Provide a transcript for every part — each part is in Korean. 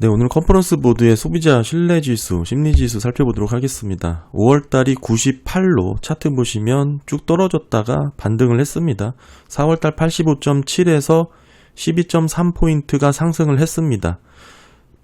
네, 오늘 컨퍼런스 보드의 소비자 신뢰 지수, 심리 지수 살펴보도록 하겠습니다. 5월 달이 98로 차트 보시면 쭉 떨어졌다가 반등을 했습니다. 4월 달 85.7에서 12.3포인트가 상승을 했습니다.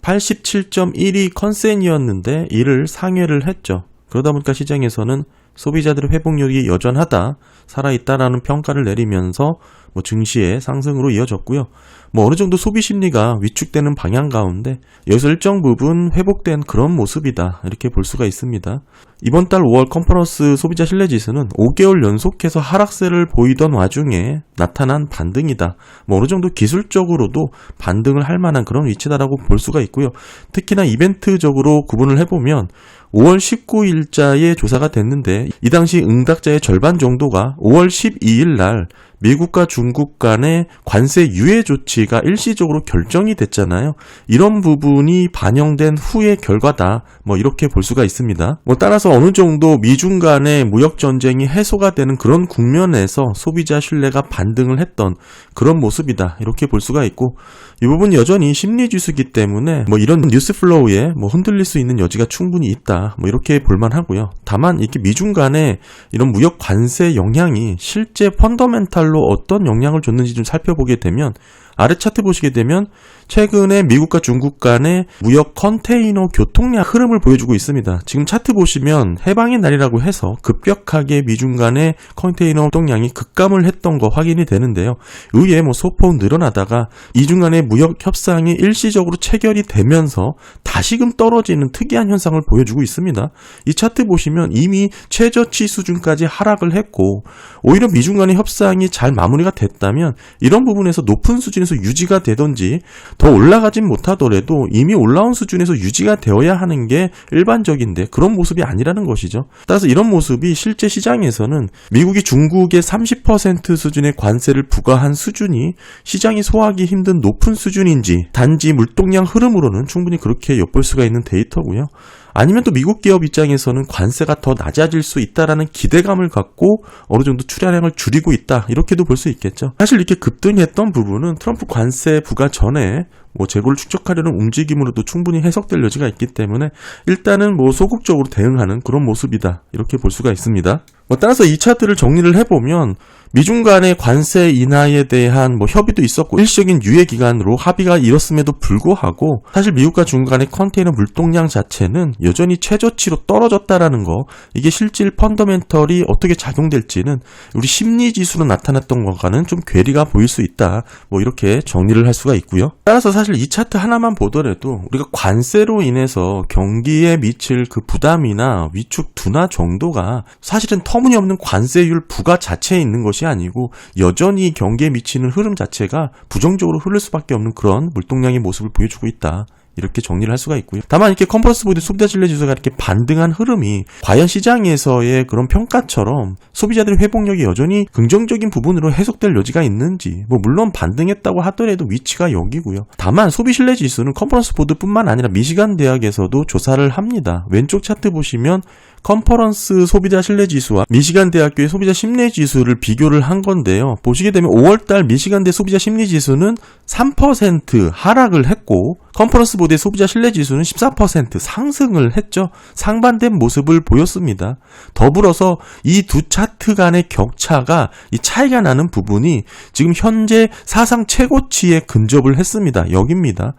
87.1이 컨센이었는데 이를 상회를 했죠. 그러다 보니까 시장에서는 소비자들의 회복력이 여전하다, 살아있다라는 평가를 내리면서 뭐 증시의 상승으로 이어졌고요. 뭐 어느 정도 소비 심리가 위축되는 방향 가운데 여기서 일정 부분 회복된 그런 모습이다 이렇게 볼 수가 있습니다. 이번 달 5월 컨퍼런스 소비자 신뢰 지수는 5개월 연속해서 하락세를 보이던 와중에 나타난 반등이다. 뭐 어느 정도 기술적으로도 반등을 할 만한 그런 위치다라고 볼 수가 있고요. 특히나 이벤트적으로 구분을 해보면 5월 19일자에 조사가 됐는데 이 당시 응답자의 절반 정도가 5월 12일 날 미국과 중국 간의 관세 유예 조치가 일시적으로 결정이 됐잖아요. 이런 부분이 반영된 후의 결과다. 뭐 이렇게 볼 수가 있습니다. 뭐 따라서 어느 정도 미중 간의 무역 전쟁이 해소가 되는 그런 국면에서 소비자 신뢰가 반등을 했던 그런 모습이다. 이렇게 볼 수가 있고 이 부분 여전히 심리 지수기 때문에 뭐 이런 뉴스 플로우에 뭐 흔들릴 수 있는 여지가 충분히 있다. 뭐 이렇게 볼만 하고요. 다만 이렇게 미중 간의 이런 무역 관세 영향이 실제 펀더멘탈로 어떤 영향을 줬는지 좀 살펴보게 되면 아래 차트 보시게 되면 최근에 미국과 중국 간의 무역 컨테이너 교통량 흐름을 보여주고 있습니다. 지금 차트 보시면 해방의 날이라고 해서 급격하게 미중 간의 컨테이너 교통량이 급감을 했던 거 확인이 되는데요. 의외에 뭐 소폭 늘어나다가 이중 간의 무역 협상이 일시적으로 체결이 되면서 다시금 떨어지는 특이한 현상을 보여주고 있습니다. 이 차트 보시면 이미 최저치 수준까지 하락을 했고 오히려 미중 간의 협상이 잘 마무리가 됐다면 이런 부분에서 높은 수준 에서 유지가 되던지 더 올라가진 못하더라도 이미 올라온 수준에서 유지가 되어야 하는 게 일반적인데 그런 모습이 아니라는 것이죠. 따라서 이런 모습이 실제 시장에서는 미국이 중국의 30% 수준의 관세를 부과한 수준이 시장이 소화하기 힘든 높은 수준인지 단지 물동량 흐름으로는 충분히 그렇게 엿볼 수가 있는 데이터고요. 아니면 또 미국 기업 입장에서는 관세가 더 낮아질 수 있다라는 기대감을 갖고 어느 정도 출하량을 줄이고 있다 이렇게도 볼 수 있겠죠. 사실 이렇게 급등했던 부분은 트럼프 관세 부과 전에 뭐 재고를 축적하려는 움직임으로도 충분히 해석될 여지가 있기 때문에 일단은 뭐 소극적으로 대응하는 그런 모습이다 이렇게 볼 수가 있습니다. 뭐 따라서 이 차트를 정리를 해보면 미중 간의 관세 인하에 대한 뭐 협의도 있었고 일시적인 유예 기간으로 합의가 이뤘음에도 불구하고 사실 미국과 중국 간의 컨테이너 물동량 자체는 여전히 최저치로 떨어졌다라는 거 이게 실질 펀더멘털이 어떻게 작용될지는 우리 심리 지수로 나타났던 것과는 좀 괴리가 보일 수 있다 뭐 이렇게 정리를 할 수가 있고요. 따라서 사실 이 차트 하나만 보더라도 우리가 관세로 인해서 경기에 미칠 그 부담이나 위축 둔화 정도가 사실은 터무니없는 관세율 부과 자체에 있는 것이 아니고 여전히 경기에 미치는 흐름 자체가 부정적으로 흐를 수밖에 없는 그런 물동량의 모습을 보여주고 있다. 이렇게 정리를 할 수가 있고요. 다만 이렇게 컨퍼런스 보드 소비자 신뢰 지수가 이렇게 반등한 흐름이 과연 시장에서의 그런 평가처럼 소비자들의 회복력이 여전히 긍정적인 부분으로 해석될 여지가 있는지 뭐 물론 반등했다고 하더라도 위치가 여기고요. 다만 소비 신뢰 지수는 컨퍼런스 보드뿐만 아니라 미시간 대학에서도 조사를 합니다. 왼쪽 차트 보시면 컨퍼런스 소비자 신뢰 지수와 미시간 대학교의 소비자 심리 지수를 비교를 한 건데요. 보시게 되면 5월달 미시간대 소비자 심리 지수는 3% 하락을 했고 컨퍼런스 보드의 소비자 신뢰 지수는 14% 상승을 했죠. 상반된 모습을 보였습니다. 더불어서 이 두 차트 간의 격차가 이 차이가 나는 부분이 지금 현재 사상 최고치에 근접을 했습니다. 여기입니다.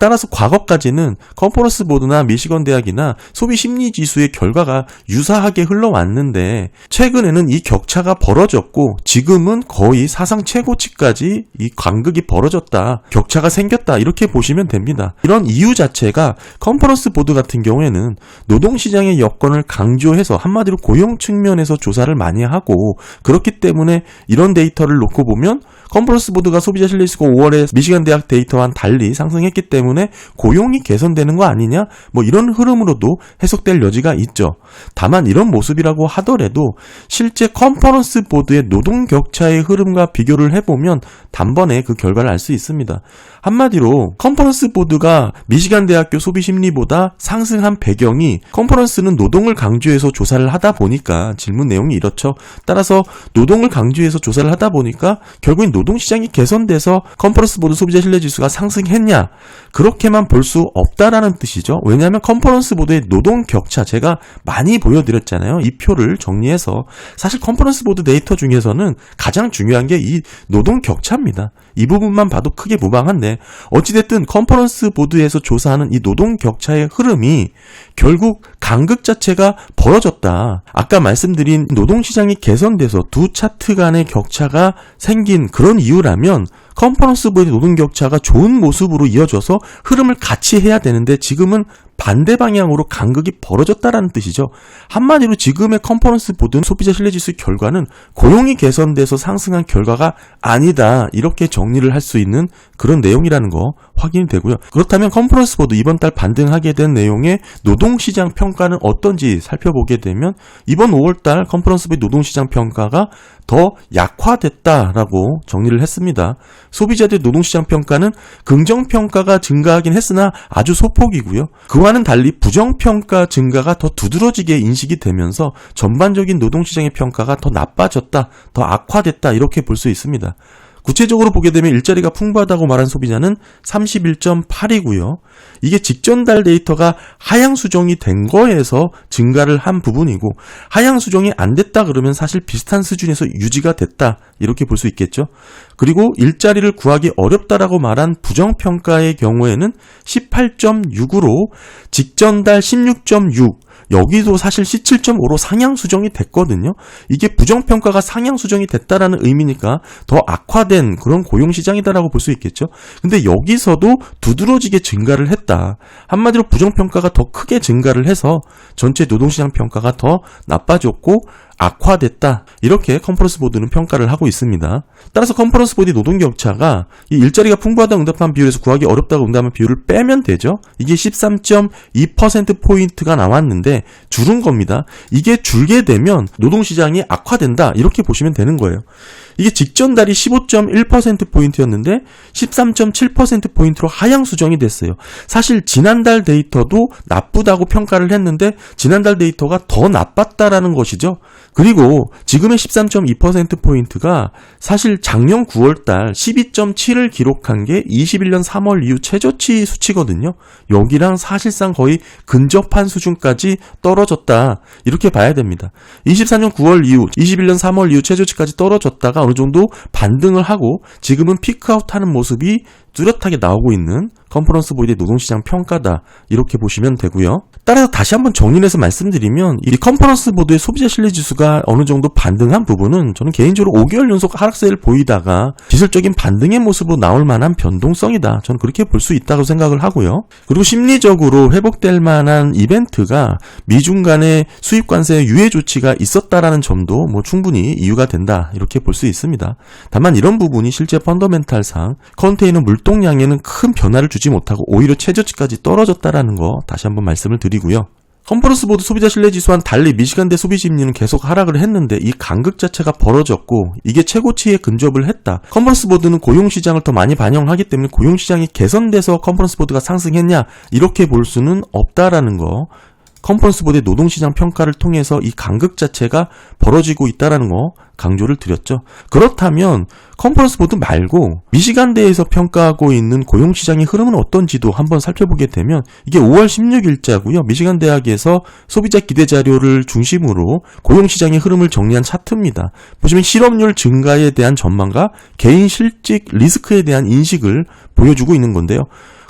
따라서 과거까지는 컨퍼런스 보드나 미시건 대학이나 소비 심리 지수의 결과가 유사하게 흘러왔는데 최근에는 이 격차가 벌어졌고 지금은 거의 사상 최고치까지 이 간극이 벌어졌다. 격차가 생겼다. 이렇게 보시면 됩니다. 이런 이유 자체가 컨퍼런스 보드 같은 경우에는 노동 시장의 여건을 강조해서 한마디로 고용 측면에서 조사를 많이 하고 그렇기 때문에 이런 데이터를 놓고 보면 컨퍼런스 보드가 소비자 신뢰 지수가 5월에 미시간 대학 데이터와는 달리 상승했기 때문에 고용이 개선되는 거 아니냐? 뭐 이런 흐름으로도 해석될 여지가 있죠. 다만 이런 모습이라고 하더라도 실제 컨퍼런스 보드의 노동 격차의 흐름과 비교를 해보면 단번에 그 결과를 알 수 있습니다. 한마디로 컨퍼런스 보드가 미시간 대학교 소비 심리보다 상승한 배경이 컨퍼런스는 노동을 강조해서 조사를 하다 보니까 질문 내용이 이렇죠. 따라서 노동을 강조해서 조사를 하다 보니까 결국엔 노동 시장이 개선돼서 컨퍼런스 보드 소비자 신뢰 지수가 상승했냐? 그렇게만 볼 수 없다라는 뜻이죠. 왜냐하면 컨퍼런스 보드의 노동 격차 제가 많이 보여드렸잖아요. 이 표를 정리해서 사실 컨퍼런스 보드 데이터 중에서는 가장 중요한 게 이 노동 격차입니다. 이 부분만 봐도 크게 무방한데 어찌됐든 컨퍼런스 보드에서 조사하는 이 노동 격차의 흐름이 결국 간극 자체가 벌어졌다. 아까 말씀드린 노동시장이 개선돼서 두 차트 간의 격차가 생긴 그런 이유라면 컨퍼런스 보드의 노동 격차가 좋은 모습으로 이어져서 흐름을 같이 해야 되는데 지금은 반대 방향으로 간극이 벌어졌다라는 뜻이죠. 한마디로 지금의 컨퍼런스 보드 소비자 신뢰지수 결과는 고용이 개선돼서 상승한 결과가 아니다. 이렇게 정리를 할 수 있는 그런 내용이라는 거 확인이 되고요. 그렇다면 컨퍼런스 보드 이번 달 반등하게 된 내용의 노동시장 평가는 어떤지 살펴보게 되면 이번 5월 달 컨퍼런스 보드 노동시장 평가가 더 약화됐다라고 정리를 했습니다. 소비자들 노동시장 평가는 긍정 평가가 증가하긴 했으나 아주 소폭이고요. 그와는 달리 부정 평가 증가가 더 두드러지게 인식이 되면서 전반적인 노동시장의 평가가 더 나빠졌다, 더 악화됐다 이렇게 볼 수 있습니다. 구체적으로 보게 되면 일자리가 풍부하다고 말한 소비자는 31.8이고요. 이게 직전 달 데이터가 하향 수정이 된 거에서 증가를 한 부분이고 하향 수정이 안 됐다 그러면 사실 비슷한 수준에서 유지가 됐다 이렇게 볼 수 있겠죠. 그리고 일자리를 구하기 어렵다라고 말한 부정 평가의 경우에는 18.6으로 직전 달 16.6 여기도 사실 C7.5로 상향 수정이 됐거든요. 이게 부정평가가 상향 수정이 됐다라는 의미니까 더 악화된 그런 고용시장이다라고 볼 수 있겠죠. 근데 여기서도 두드러지게 증가를 했다. 한마디로 부정평가가 더 크게 증가를 해서 전체 노동시장 평가가 더 나빠졌고 악화됐다. 이렇게 컨퍼런스 보드는 평가를 하고 있습니다. 따라서 컨퍼런스 보드 노동 격차가 이 일자리가 풍부하다 응답한 비율에서 구하기 어렵다고 응답한 비율을 빼면 되죠. 이게 13.2% 포인트가 나왔는데 줄은 겁니다. 이게 줄게 되면 노동 시장이 악화된다. 이렇게 보시면 되는 거예요. 이게 직전 달이 15.1%포인트였는데 13.7%포인트로 하향 수정이 됐어요. 사실 지난달 데이터도 나쁘다고 평가를 했는데 지난달 데이터가 더 나빴다라는 것이죠. 그리고 지금의 13.2%포인트가 사실 작년 9월달 12.7을 기록한 게 21년 3월 이후 최저치 수치거든요. 여기랑 사실상 거의 근접한 수준까지 떨어졌다. 이렇게 봐야 됩니다. 24년 9월 이후 21년 3월 이후 최저치까지 떨어졌다가 어느 정도 반등을 하고 지금은 피크아웃 하는 모습이 뚜렷하게 나오고 있는 컨퍼런스 보이드의 노동시장 평가다 이렇게 보시면 되고요. 따라서 다시 한번 정리해서 말씀드리면 이 컨퍼런스 보드의 소비자 신뢰 지수가 어느 정도 반등한 부분은 저는 개인적으로 5개월 연속 하락세를 보이다가 기술적인 반등의 모습으로 나올 만한 변동성이다. 저는 그렇게 볼 수 있다고 생각을 하고요. 그리고 심리적으로 회복될 만한 이벤트가 미중 간의 수입 관세 유예 조치가 있었다라는 점도 뭐 충분히 이유가 된다. 이렇게 볼 수 있습니다. 다만 이런 부분이 실제 펀더멘탈상 컨테이너 물동량에는 큰 변화를 주지 못하고 오히려 최저치까지 떨어졌다라는 거 다시 한번 말씀을 드리고요. 컨퍼런스 보드 소비자 신뢰 지수와는 달리 미시간대 소비 심리는 계속 하락을 했는데 이 간극 자체가 벌어졌고 이게 최고치에 근접을 했다. 컨퍼런스 보드는 고용 시장을 더 많이 반영하기 때문에 고용 시장이 개선돼서 컨퍼런스 보드가 상승했냐 이렇게 볼 수는 없다라는 거. 컨퍼런스 보드의 노동시장 평가를 통해서 이 간극 자체가 벌어지고 있다라는 거 강조를 드렸죠. 그렇다면 컨퍼런스 보드 말고 미시간대에서 평가하고 있는 고용시장의 흐름은 어떤지도 한번 살펴보게 되면 이게 5월 16일자고요. 미시간 대학에서 소비자 기대 자료를 중심으로 고용시장의 흐름을 정리한 차트입니다. 보시면 실업률 증가에 대한 전망과 개인 실직 리스크에 대한 인식을 보여주고 있는 건데요.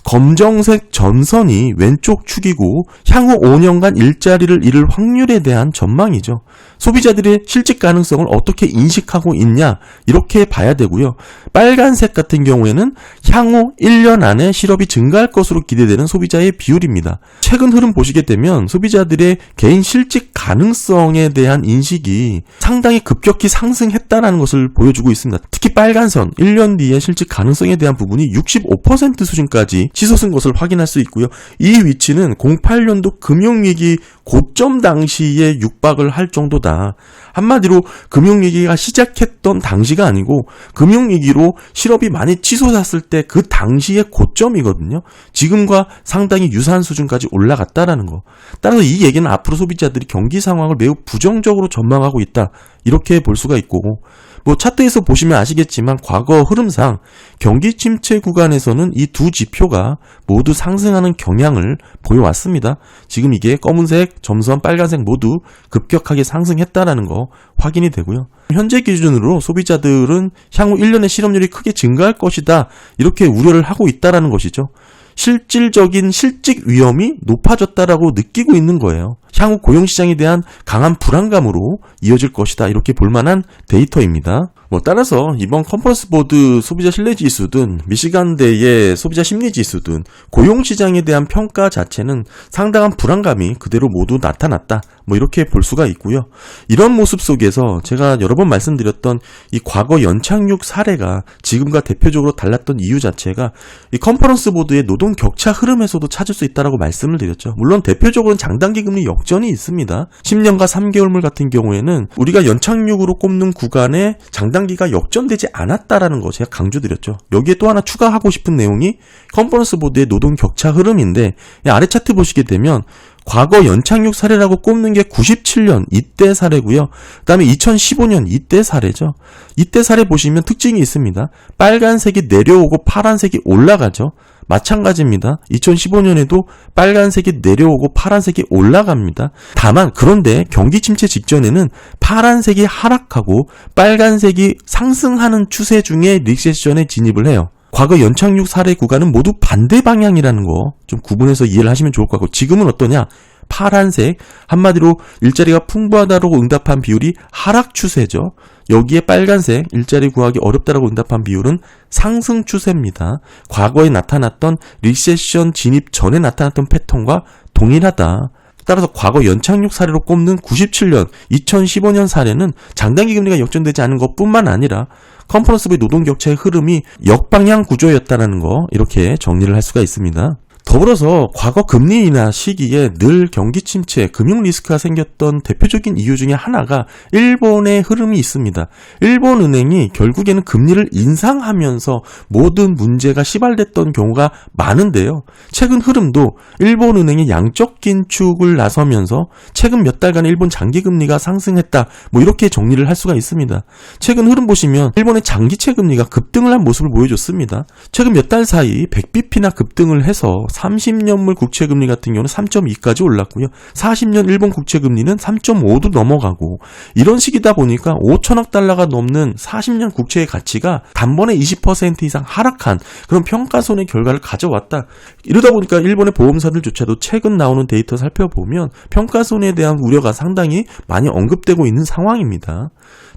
검정색 전선이 왼쪽 축이고 향후 5년간 일자리를 잃을 확률에 대한 전망이죠. 소비자들의 실직 가능성을 어떻게 인식하고 있냐 이렇게 봐야 되고요. 빨간색 같은 경우에는 향후 1년 안에 실업이 증가할 것으로 기대되는 소비자의 비율입니다. 최근 흐름 보시게 되면 소비자들의 개인 실직 가능성에 대한 인식이 상당히 급격히 상승했다는 것을 보여주고 있습니다. 특히 빨간선 1년 뒤에 실직 가능성에 대한 부분이 65% 수준까지 치솟은 것을 확인할 수 있고요. 이 위치는 08년도 금융위기 고점 당시에 육박을 할 정도다. 한마디로 금융위기가 시작했던 당시가 아니고 금융위기로 실업이 많이 치솟았을 때 그 당시의 고점이거든요. 지금과 상당히 유사한 수준까지 올라갔다라는 거. 따라서 이 얘기는 앞으로 소비자들이 경기 상황을 매우 부정적으로 전망하고 있다. 이렇게 볼 수가 있고 뭐 차트에서 보시면 아시겠지만 과거 흐름상 경기 침체 구간에서는 이 두 지표가 모두 상승하는 경향을 보여왔습니다. 지금 이게 검은색, 점선, 빨간색 모두 급격하게 상승했다라는 거 확인이 되고요. 현재 기준으로 소비자들은 향후 1년의 실업률이 크게 증가할 것이다. 이렇게 우려를 하고 있다라는 것이죠. 실질적인 실직 위험이 높아졌다라고 느끼고 있는 거예요. 향후 고용시장에 대한 강한 불안감으로 이어질 것이다. 이렇게 볼 만한 데이터입니다. 뭐 따라서 이번 컨퍼런스 보드 소비자 신뢰 지수든 미시간대의 소비자 심리 지수든 고용 시장에 대한 평가 자체는 상당한 불안감이 그대로 모두 나타났다. 뭐 이렇게 볼 수가 있고요. 이런 모습 속에서 제가 여러 번 말씀드렸던 이 과거 연착륙 사례가 지금과 대표적으로 달랐던 이유 자체가 이 컨퍼런스 보드의 노동 격차 흐름에서도 찾을 수 있다라고 말씀을 드렸죠. 물론 대표적으로는 장단기 금리 역전이 있습니다. 10년과 3개월물 같은 경우에는 우리가 연착륙으로 꼽는 구간에 장단 기가 역전되지 않았다라는 거 제가 강조드렸죠. 여기에 또 하나 추가하고 싶은 내용이 컨퍼런스 보드의 노동 격차 흐름인데 이 아래 차트 보시게 되면 과거 연착륙 사례라고 꼽는 게 97년 이때 사례고요. 그다음에 2015년 이때 사례죠. 이때 사례 보시면 특징이 있습니다. 빨간색이 내려오고 파란색이 올라가죠. 마찬가지입니다. 2015년에도 빨간색이 내려오고 파란색이 올라갑니다. 다만 그런데 경기 침체 직전에는 파란색이 하락하고 빨간색이 상승하는 추세 중에 리세션에 진입을 해요. 과거 연착륙 사례 구간은 모두 반대 방향이라는 거 좀 구분해서 이해를 하시면 좋을 것 같고 지금은 어떠냐? 파란색 한마디로 일자리가 풍부하다라고 응답한 비율이 하락 추세죠. 여기에 빨간색 일자리 구하기 어렵다라고 응답한 비율은 상승 추세입니다. 과거에 나타났던 리세션 진입 전에 나타났던 패턴과 동일하다. 따라서 과거 연착륙 사례로 꼽는 97년, 2015년 사례는 장단기 금리가 역전되지 않은 것뿐만 아니라 컨퍼런스부의 노동 격차의 흐름이 역방향 구조였다는 거 이렇게 정리를 할 수가 있습니다. 더불어서 과거 금리 인하 시기에 늘 경기 침체, 금융 리스크가 생겼던 대표적인 이유 중에 하나가 일본의 흐름이 있습니다. 일본 은행이 결국에는 금리를 인상하면서 모든 문제가 시발됐던 경우가 많은데요. 최근 흐름도 일본 은행이 양적 긴축을 나서면서 최근 몇 달간 일본 장기 금리가 상승했다. 뭐 이렇게 정리를 할 수가 있습니다. 최근 흐름 보시면 일본의 장기채 금리가 급등을 한 모습을 보여줬습니다. 최근 몇 달 사이 100bp나 급등을 해서 30년물 국채 금리 같은 경우는 3.2까지 올랐고요. 40년 일본 국채 금리는 3.5도 넘어가고 이런 식이다 보니까 5천억 달러가 넘는 40년 국채의 가치가 단번에 20% 이상 하락한 그런 평가 손의 결과를 가져왔다. 이러다 보니까 일본의 보험사들조차도 최근 나오는 데이터 살펴보면 평가 손에 대한 우려가 상당히 많이 언급되고 있는 상황입니다.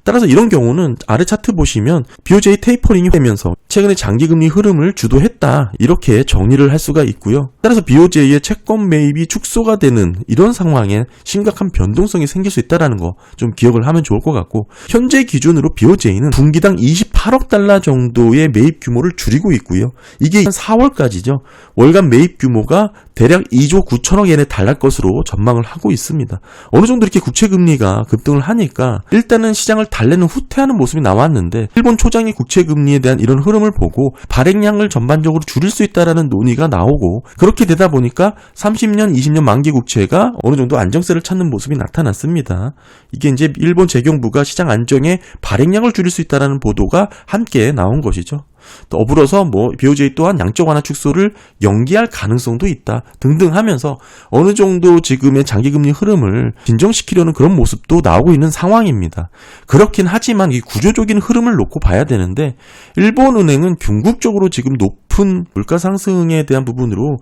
따라서 이런 경우는 아래 차트 보시면 BOJ 테이퍼링이 되면서 최근에 장기금리 흐름을 주도했다 이렇게 정리를 할 수가 있고요. 따라서 BOJ의 채권 매입이 축소가 되는 이런 상황에 심각한 변동성이 생길 수 있다는 거좀 기억을 하면 좋을 것 같고 현재 기준으로 BOJ는 분기당 28억 달러 정도의 매입 규모를 줄이고 있고요. 이게 4월까지죠. 월간 매입 규모가 대략 2조 9천억 엔에 달할 것으로 전망을 하고 있습니다. 어느 정도 이렇게 국채 금리가 급등을 하니까 일단은 시장을 달래는 후퇴하는 모습이 나왔는데 일본 초장기 국채 금리에 대한 이런 흐름을 보고 발행량을 전반적으로 줄일 수 있다라는 논의가 나오고 그렇게 되다 보니까 30년, 20년 만기 국채가 어느 정도 안정세를 찾는 모습이 나타났습니다. 이게 이제 일본 재경부가 시장 안정에 발행량을 줄일 수 있다라는 보도가 함께 나온 것이죠. 더불어서 뭐 BOJ 또한 양적 완화 축소를 연기할 가능성도 있다 등등 하면서 어느 정도 지금의 장기금리 흐름을 진정시키려는 그런 모습도 나오고 있는 상황입니다. 그렇긴 하지만 이 구조적인 흐름을 놓고 봐야 되는데 일본은행은 궁극적으로 지금 높은 물가 상승에 대한 부분으로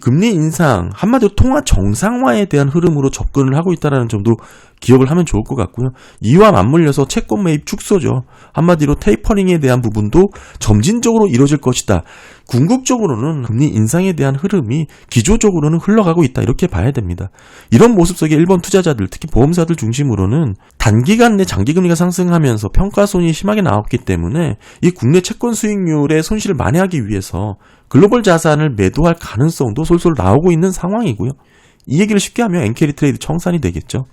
금리 인상 한마디로 통화 정상화에 대한 흐름으로 접근을 하고 있다는 점도 기억을 하면 좋을 것 같고요. 이와 맞물려서 채권 매입 축소죠. 한마디로 테이퍼링에 대한 부분도 점진적으로 이루어질 것이다. 궁극적으로는 금리 인상에 대한 흐름이 기조적으로는 흘러가고 있다. 이렇게 봐야 됩니다. 이런 모습 속에 일본 투자자들, 특히 보험사들 중심으로는 단기간 내 장기금리가 상승하면서 평가손이 심하게 나왔기 때문에 이 국내 채권 수익률의 손실을 만회하기 위해서 글로벌 자산을 매도할 가능성도 솔솔 나오고 있는 상황이고요. 이 얘기를 쉽게 하면 엔캐리 트레이드 청산이 되겠죠.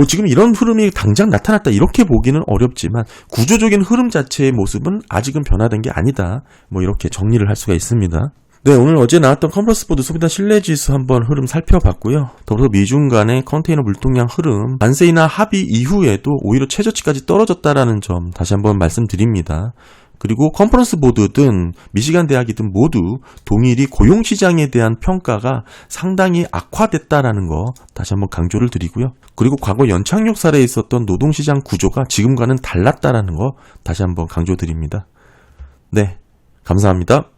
뭐 지금 이런 흐름이 당장 나타났다 이렇게 보기는 어렵지만 구조적인 흐름 자체의 모습은 아직은 변화된 게 아니다. 뭐 이렇게 정리를 할 수가 있습니다. 네, 오늘 어제 나왔던 컨퍼런스 보드 소비자 신뢰지수 한번 흐름 살펴봤고요. 더불어 미중 간의 컨테이너 물동량 흐름, 반세이나 합의 이후에도 오히려 최저치까지 떨어졌다라는 점 다시 한번 말씀드립니다. 그리고 컨퍼런스 보드든 미시간 대학이든 모두 동일이 고용 시장에 대한 평가가 상당히 악화됐다라는 거 다시 한번 강조를 드리고요. 그리고 과거 연착륙 사례에 있었던 노동 시장 구조가 지금과는 달랐다라는 거 다시 한번 강조드립니다. 네, 감사합니다.